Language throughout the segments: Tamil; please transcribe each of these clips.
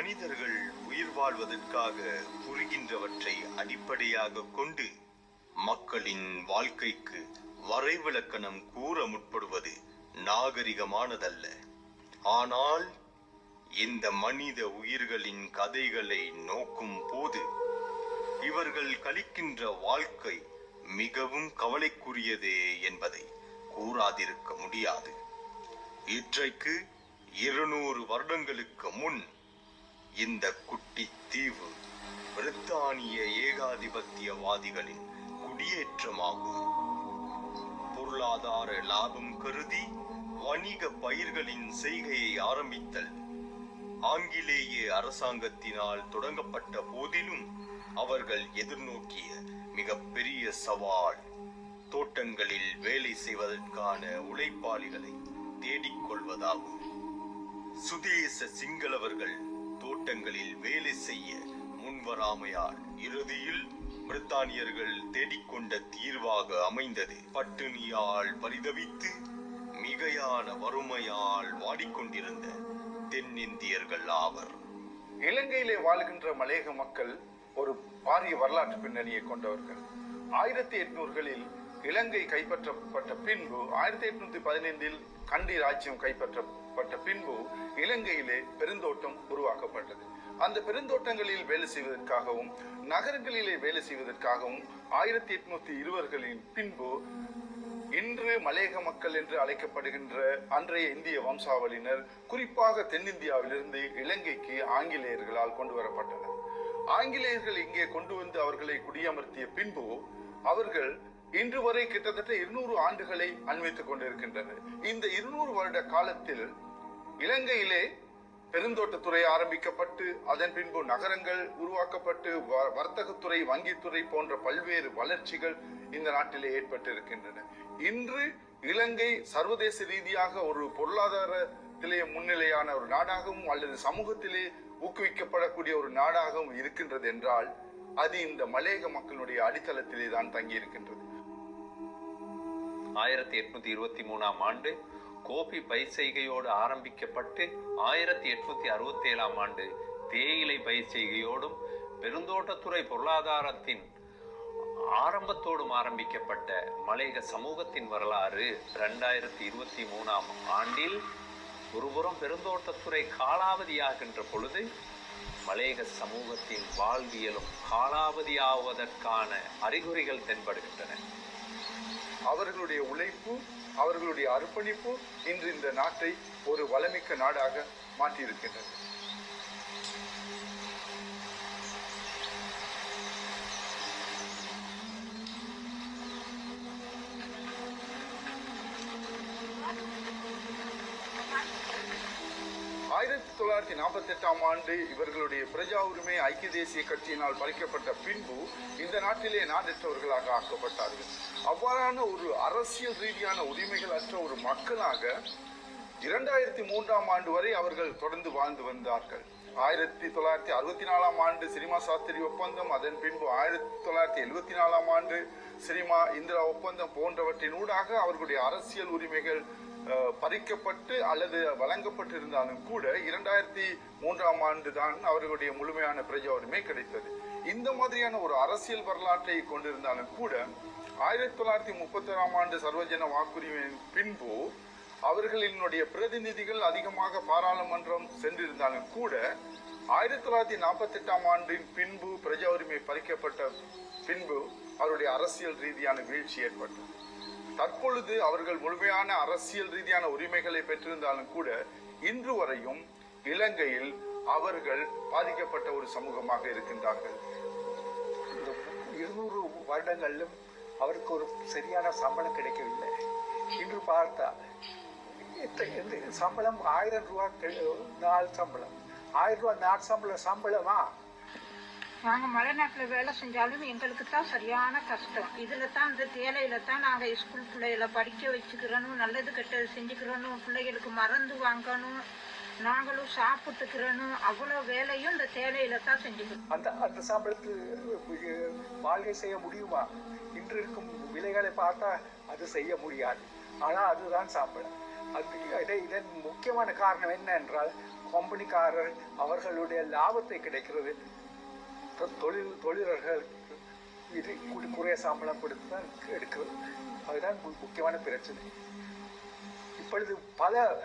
மனிதர்கள் உயிர் வாழ்வதற்காக புரிகின்றவற்றை அடிப்படையாக கொண்டு மக்களின் வாழ்க்கைக்கு வரைவிலக்கணம் கூற முற்படுவது நாகரிகமானதல்ல. ஆனால் இந்த மனித உயிர்களின் கதைகளை நோக்கும் போது இவர்கள் கழிக்கின்ற வாழ்க்கை மிகவும் கவலைக்குரியதே என்பதை கூறாதிருக்க முடியாது. இன்றைக்கு இருநூறு வருடங்களுக்கு முன் இந்த குட்டி தீவு பிரித்தானிய ஏகாதிபத்தியவாதிகளின் குடியேற்றமாகும். பொருளாதார லாபம் கருதி வணிக பயிர்களின் செய்கையை ஆரம்பித்தல். ஆங்கிலேய அரசாங்கத்தினால் தொடங்கப்பட்ட போதிலும் அவர்கள் எதிர்நோக்கிய மிகப்பெரிய சவால் தோட்டங்களில் வேலை செய்வதற்கான உழைப்பாளிகளை தேடிக் கொள்வதாகும் சுதேச சிங்களவர்கள் தோட்டங்களில் வேலை செய்ய முன்வராமையால் இறுதியில் பிரித்தானியர்கள் தேடிக்கொண்ட தீர்வாக அமைந்தது. பட்டினியால் பரிதவித்து மிகையான வறுமையால் வாடிக்கொண்டிருந்த தென்னிந்தியர்கள் ஆவர். இலங்கையிலே வாழ்கின்ற மலையக மக்கள் ஒரு பாரிய வரலாற்று பின்னணியை கொண்டவர்கள். ஆயிரத்தி எட்நூறுகளில் இலங்கை கைப்பற்றப்பட்ட பின்பு ஆயிரத்தி எட்நூத்தி பதினைந்தில் கண்டி ராஜ்யம் கைப்பற்ற கைப்பற்றப்பட்ட பின்பு இலங்கையிலே பெருந்தோட்டம் உருவாக்கப்பட்டது. அந்த பெருந்தோட்டங்களில் வேலை செய்வதற்காகவும் நகரங்களிலே வேலை செய்வதற்காகவும் ஆயிரத்தி எட்நூத்தி இருவர்களின் பின்பு இன்று மலையக மக்கள் என்று அழைக்கப்படுகின்ற அன்றைய இந்திய வம்சாவளியினர் குறிப்பாக தென்னிந்தியாவிலிருந்து இலங்கைக்கு ஆங்கிலேயர்களால் கொண்டு வரப்பட்டனர். ஆங்கிலேயர்கள் இங்கே கொண்டு வந்து அவர்களை குடியமர்த்திய பின்பு அவர்கள் இன்று வரை கிட்டத்தட்ட இருநூறு ஆண்டுகளை அண்மித்துக் கொண்டிருக்கின்றனர். இந்த இருநூறு வருட காலத்தில் இலங்கையிலே பெருந்தோட்டத்துறை ஆரம்பிக்கப்பட்டு அதன் பின்பு நகரங்கள் உருவாக்கப்பட்டு வ- வர்த்தகத்துறை வங்கித்துறை போன்ற பல்வேறு வளர்ச்சிகள் இந்த நாட்டிலே ஏற்பட்டிருக்கின்றன. இன்று இலங்கை சர்வதேச ரீதியாக ஒரு பொருளாதாரத்திலே முன்னிலையான ஒரு நாடாகவும் அல்லது சமூகத்திலே ஊக்குவிக்கப்படக்கூடிய ஒரு நாடாகவும் இருக்கின்றது என்றால் அது இந்த மலையக மக்களுடைய அடித்தளத்திலே தான் தங்கி இருக்கின்றது ஆயிரத்தி எட்நூத்தி இருபத்தி மூணாம் ஆண்டு கோபி பயிர் செய்கையோடு ஆரம்பிக்கப்பட்டு ஆயிரத்தி எட்நூத்தி அறுபத்தி ஏழாம் ஆண்டு தேயிலை பயிர் செய்கையோடும் பெருந்தோட்டத்துறை பொருளாதாரத்தின் ஆரம்பத்தோடும் ஆரம்பிக்கப்பட்ட மலையக சமூகத்தின் வரலாறு இரண்டாயிரத்தி இருபத்தி மூணாம் ஆண்டில் ஒருபுறம் பெருந்தோட்டத்துறை காலாவதியாகின்ற பொழுது மலையக சமூகத்தின் வாழ்வியலும் காலாவதியாவதற்கான அறிகுறிகள் தென்படுகின்றன. அவர்களுடைய உழைப்பு அவர்களுடைய அர்ப்பணிப்பு இன்று இந்த நாட்டை ஒரு வளமிக்க நாடாக மாற்றியிருக்கின்றது. ஆயிரத்தி தொள்ளாயிரத்தி நாற்பத்தி எட்டாம் ஆண்டு இவர்களுடைய பிரஜா உரிமை ஐக்கிய தேசிய கட்சியினால் பறிக்கப்பட்ட பின்பு இந்த நாட்டிலே நாடற்றவர்களாக ஆக்கப்பட்டார்கள். அவ்வாறான ஒரு அரசியல் ரீதியான உரிமைகள் அற்ற ஒரு மக்களாக இரண்டாயிரத்தி மூன்றாம் ஆண்டு வரை அவர்கள் தொடர்ந்து வாழ்ந்து வந்தார்கள். ஆயிரத்தி தொள்ளாயிரத்தி அறுபத்தி நாலாம் ஆண்டு சினிமா சாஸ்திரி ஒப்பந்தம் அதன் பின்பு ஆயிரத்தி தொள்ளாயிரத்தி எழுபத்தி நாலாம் ஆண்டு சினிமா இந்திரா ஒப்பந்தம் போன்றவற்றின் ஊடாக அவர்களுடைய அரசியல் உரிமைகள் பறிக்கப்பட்டு அல்லது வழங்கப்பட்டிருந்தாலும் கூட இரண்டாயிரத்தி மூன்றாம் ஆண்டு தான் அவர்களுடைய முழுமையான பிரஜா உரிமை கிடைத்தது. இந்த மாதிரியான ஒரு அரசியல் வரலாற்றை கொண்டிருந்தாலும் கூட ஆயிரத்தி தொள்ளாயிரத்தி முப்பத்தி ஆண்டு சர்வஜன வாக்குரிமையின் பின்பு அவர்களினுடைய பிரதிநிதிகள் அதிகமாக பாராளுமன்றம் சென்றிருந்தாலும் கூட ஆயிரத்தி தொள்ளாயிரத்தி நாற்பத்தி எட்டாம் ஆண்டின் பின்பு பிரஜா உரிமை பறிக்கப்பட்ட பின்பு அவருடைய அரசியல் ரீதியான வீழ்ச்சி ஏற்பட்டது. தற்பொழுது அவர்கள் முழுமையான அரசியல் ரீதியான உரிமைகளை பெற்றிருந்தாலும் கூட இன்று வரையும் இலங்கையில் அவர்கள் பாதிக்கப்பட்ட ஒரு சமூகமாக இருக்கின்றார்கள். இந்த இருநூறு வருடங்களிலும் அவருக்கு ஒரு சரியான சம்பளம் கிடைக்கவில்லை. இன்று பார்த்தா சம்பளம் ஆயிரம் ரூபா நாள் சம்பளம். ஆயிரம் ரூபா நாள் சம்பளம் சம்பளமா? நாங்கள் மழை நாட்டில் வேலை செஞ்சாலும் எங்களுக்கு தான் சரியான கஷ்டம். இதில் தான் இந்த தேலையில் தான் நாங்கள் ஸ்கூல் பிள்ளைகளை படிக்க வச்சுக்கிறணும் நல்லது கெட்டது செஞ்சுக்கிறணும் பிள்ளைகளுக்கு மருந்து வாங்கணும் நாங்களும் சாப்பிட்டுக்கிறனும் அவ்வளோ வேலையும் இந்த தேலையில தான் செஞ்சுக்கணும் அந்த அந்த சம்பளத்து வாழ்க்கை செய்ய முடியுமா? இன்று இருக்கும் விலைகளை பார்த்தா அது செய்ய முடியாது. ஆனால் அதுதான் சாப்பிடும் அது இதை- இதன் முக்கியமான காரணம் என்ன என்றால் கம்பெனிக்காரர் அவர்களுடைய லாபத்தை கிடைக்கிறது. தொழில் தொழிலாளர்களுக்கு இது குறைய சம்பளம் கொடுத்து தான் எடுக்கிறது. அதுதான் முக்கியமான பிரச்சனை. இப்பொழுது பல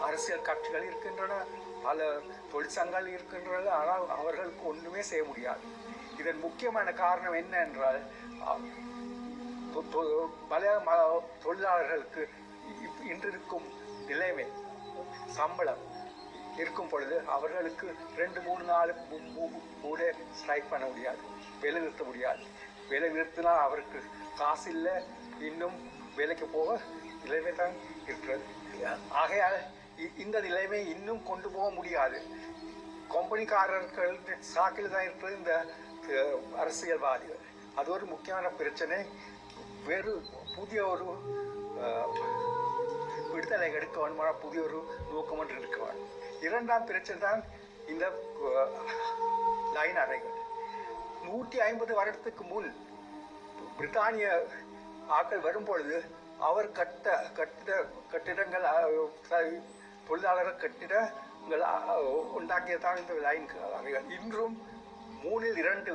அரசியல் கட்சிகள் இருக்கின்றன பல தொழிற்சங்கங்கள் இருக்கின்றன ஆனால் அவர்களுக்கு ஒன்றுமே செய்ய முடியாது. இதன் முக்கியமான காரணம் என்ன என்றால் பல ம- தொழிலாளர்களுக்கு இன்றிருக்கும் நிலைமை சம்பளம் இருக்கும் பொழுது அவர்களுக்கு ரெண்டு மூணு நாள் கூட ஸ்ட்ரைக் பண்ண முடியாது. வேலை நிறுத்த முடியாது. வேலை நிறுத்தினா அவருக்கு காசு இல்லை. இன்னும் வேலைக்கு போக நிலைமை தான் இருக்கிறது. ஆகையால் இ- இந்த நிலைமை இன்னும் கொண்டு போக முடியாது. கம்பெனிக்காரர்கள் சாக்கில் தான் இருக்கிறது இந்த அரசியல்வாதிகள். அது ஒரு முக்கியமான பிரச்சனை. வேறு புதிய ஒரு விடுதலை எடுக்க வேண்டுமான புதிய ஒரு நோக்கம் ஒன்று இருக்க இரண்டாம் பிரச்சனை தான் இந்த லைன் அறைகள். நூற்றி ஐம்பது வருடத்துக்கு முன் பிரித்தானிய ஆட்கள் வரும்பொழுது அவர் கட்ட கட்டிட கட்டிடங்கள் தொழிலாளர்கள் கட்டிடங்கள் உண்டாக்கியதான் இந்த லைன் அறைகள். இன்றும் மூணில் இரண்டு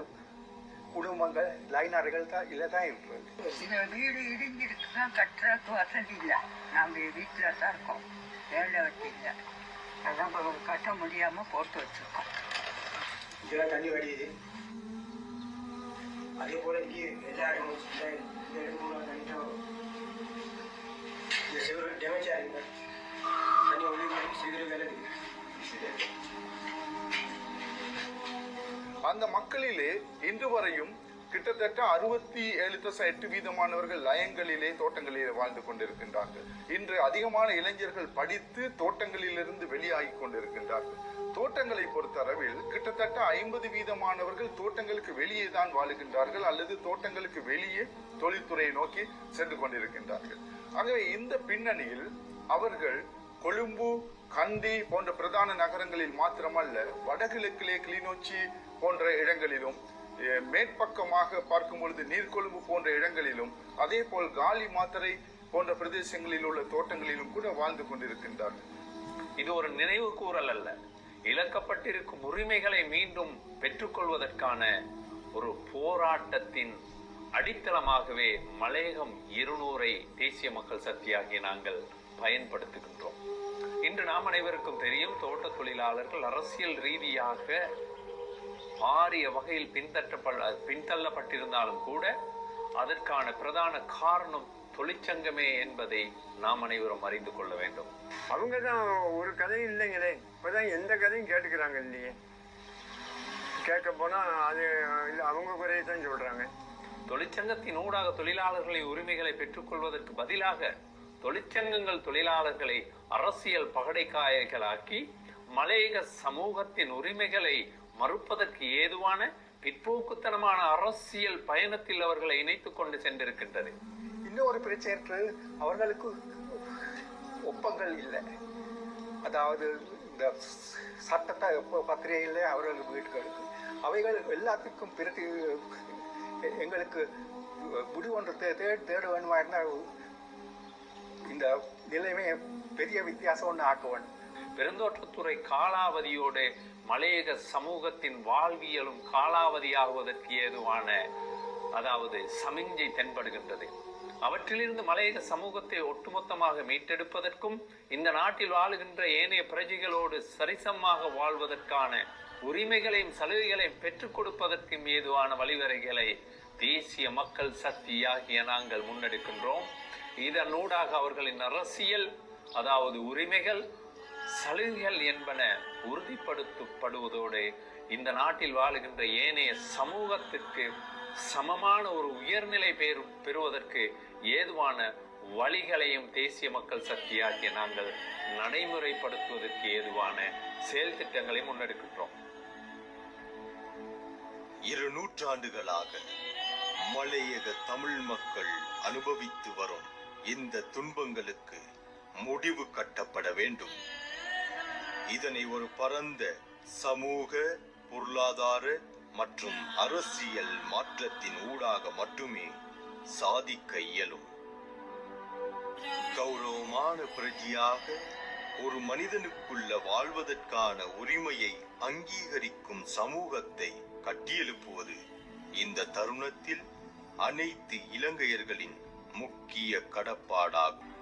குடும்பங்கள் லைன் அறைகள் தான் இல்லை தான் இருக்கிறது. இந்த வீடு இடிஞ்சிருக்கு தான் கட்டுறதுக்கு வசதி இல்லை. நாங்கள் வீட்டில் தான் இருக்கோம். வேலை வெட்டி இல்லை. அதான் கட்ட முடியாமல் போட்டு வச்சுருக்கோம். இதெல்லாம் தண்ணி வடியுது. அதே போல இங்கே எல்லா இடமும் இந்த இந்த சிவரு டேமேஜ் ஆகுங்க தண்ணி ஒழுங்கு சிவரு வேலை அந்த மக்களிலே இன்று வரையும் கிட்டத்தட்ட அறுபத்தி ஏழு தசம் எட்டு வீதமானவர்கள் லயங்களிலே தோட்டங்களிலே வாழ்ந்து கொண்டிருக்கின்றார்கள். இன்று அதிகமான இளைஞர்கள் படித்து தோட்டங்களிலிருந்து வெளியாகி கொண்டிருக்கின்றார்கள். தோட்டங்களை பொறுத்தளவில் கிட்டத்தட்ட ஐம்பது வீதமானவர்கள் தோட்டங்களுக்கு வெளியே தான் வாழுகின்றார்கள் அல்லது தோட்டங்களுக்கு வெளியே தொழில்துறையை நோக்கி சென்று கொண்டிருக்கின்றார்கள். ஆகவே இந்த பின்னணியில் அவர்கள் கொழும்பு கண்டி போன்ற பிரதான நகரங்களில் மாத்திரமல்ல வடகிழக்கிலே கிளிநொச்சி போன்ற இடங்களிலும் மேற்பக்கமாக பார்க்கும் பொழுது நீர்கொழும்பு போன்ற இடங்களிலும் அதே போல் காலி மாத்தரை போன்ற பிரதேசங்களில் உள்ள தோட்டங்களிலும் கூட வாழ்ந்து கொண்டிருக்கின்றார்கள் இது ஒரு நினைவு கூறல் அல்ல. இழக்கப்பட்டிருக்கும் உரிமைகளை மீண்டும் பெற்றுக்கொள்வதற்கான ஒரு போராட்டத்தின் அடித்தளமாகவே மலையகம் இருநூறை தேசிய மக்கள் சக்தியாகிய நாங்கள் பயன்படுத்துகின்றோம். இன்று நாம் அனைவருக்கும் தெரியும் தோட்ட தொழிலாளர்கள் அரசியல் ரீதியாக பாரிய வகையில் பின்தட்டப்பட பின்தள்ளப்பட்டிருந்தாலும் கூட அதற்கான பிரதான காரணம் தொழிற்சங்கமே என்பதை நாம் அனைவரும் அறிந்து கொள்ள வேண்டும். அவங்க தான் ஒரு கதையும் இல்லைங்களே. இப்போதான் எந்த கதையும் கேட்டுக்கிறாங்க இல்லையே. கேட்க போனா அது இல்ல, அவங்க குறையை தான் சொல்றாங்க. தொழிற்சங்கத்தின் ஊடாக தொழிலாளர்களின் உரிமைகளை பெற்றுக்கொள்வதற்கு பதிலாக தொழிற்சங்கங்கள் தொழிலாளர்களை அரசியல் பகடைக்காயர்களாக்கி மலையக சமூகத்தின் உரிமைகளை மறுப்பதற்கு ஏதுவான பிற்போக்குத்தனமான அரசியல் பயணத்தில் அவர்களை இணைத்துக் கொண்டு சென்றிருக்கின்றது. இன்னும் ஒரு பிரச்சனை அவர்களுக்கு ஒப்பங்கள் இல்லை. அதாவது இந்த சட்டத்தை பத்திரிகையில் அவர்கள் வீட்டுகளுக்கு அவைகள் எல்லாத்துக்கும் பிறகு எங்களுக்கு முடிவு ஒன்று தே தேட வேணுமா இருந்தால் இந்த நிலைமை பெரிய வித்தியாசம் ஒன்று ஆக்க வேண்டும். பெருந்தோட்டத்துறை காலாவதியோடு மலையக சமூகத்தின் வாழ்வியலும் காலாவதியாகுவதற்கு ஏதுவான அதாவது சமிஞ்சை தென்படுகின்றது. அவற்றிலிருந்து மலையக சமூகத்தை ஒட்டுமொத்தமாக மீட்டெடுப்பதற்கும் இந்த நாட்டில் வாழுகின்ற ஏனைய பிரஜைகளோடு சரிசமமாக வாழ்வதற்கான உரிமைகளையும் சலுகைகளையும் பெற்றுக் கொடுப்பதற்கும் ஏதுவான வழிவரைகளை தேசிய மக்கள் சக்தியாகிய நாங்கள் முன்னெடுக்கின்றோம். இதனூடாக அவர்களின் அரசியல் அதாவது உரிமைகள் சலுகைகள் என்பன உறுதிப்படுத்தப்படுவதோடு இந்த நாட்டில் வாழுகின்ற ஏனைய சமூகத்திற்கு சமமான ஒரு உயர்நிலை பெறு பெறுவதற்கு ஏதுவான வழிகளையும் தேசிய மக்கள் சக்தியாகிய நாங்கள் நடைமுறைப்படுத்துவதற்கு ஏதுவான செயல் திட்டங்களை முன்னெடுக்கின்றோம். இரு நூற்றாண்டுகளாக மலையக தமிழ் மக்கள் அனுபவித்து வரும் இந்த துன்பங்களுக்கு முடிவு கட்டப்பட வேண்டும். இதனை ஒரு பரந்த சமூக பொருளாதார மற்றும் அரசியல் மாற்றத்தின் ஊடாக மட்டுமே சாதிக்க இயலும். கௌரவமான பிரஜையாக ஒரு மனிதனுக்குள்ள வாழ்வதற்கான உரிமையை அங்கீகரிக்கும் சமூகத்தை கட்டியெழுப்புவது இந்த தருணத்தில் அனைத்து இலங்கையர்களின் முக்கிய கடப்பாடாகும்.